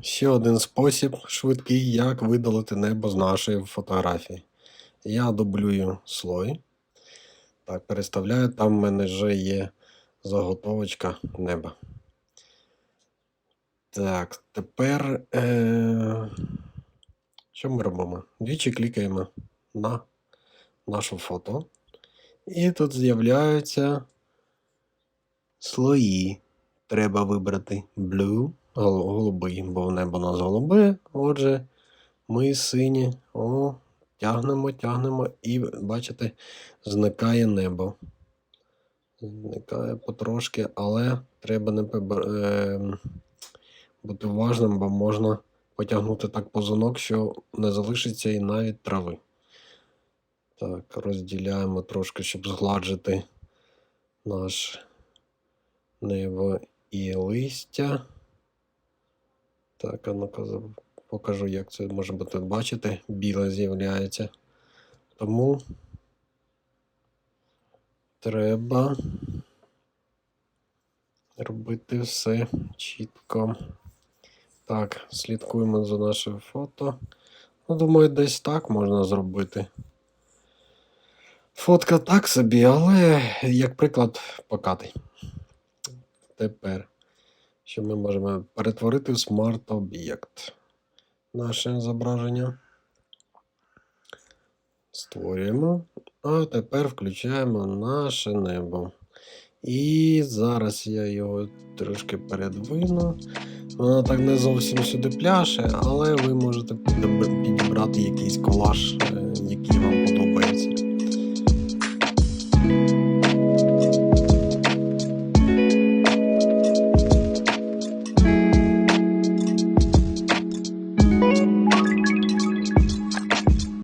Ще один спосіб швидкий, як видалити небо з нашої фотографії. Я дублюю слой. Так, переставляю, там в мене вже є заготовочка неба. Так, тепер. Е... Що ми робимо? Двічі клікаємо на наше фото. І тут з'являються слої. Треба вибрати blue, голубий, бо небо у нас голубе. Отже, ми сині. О, тягнемо, тягнемо, і бачите, зникає небо. Зникає потрошки, але треба не е, бути уважним, бо можна потягнути так позунок, що не залишиться і навіть трави. Так, розділяємо трошки, щоб згладжити наш небо і листя. Так, а ну-ка покажу, як це може бути. Бачите, біле з'являється. Тому треба робити все чітко. Так, слідкуємо за нашим фото. Ну, думаю, десь так можна зробити. Фотка так собі, але як приклад покатий. Тепер, що ми можемо перетворити в смарт-об'єкт. Наше зображення. Створюємо. А тепер включаємо наше небо. І зараз я його трошки передвину. Воно так не зовсім сюди пляше, але ви можете підібрати якийсь колаж, е, який вам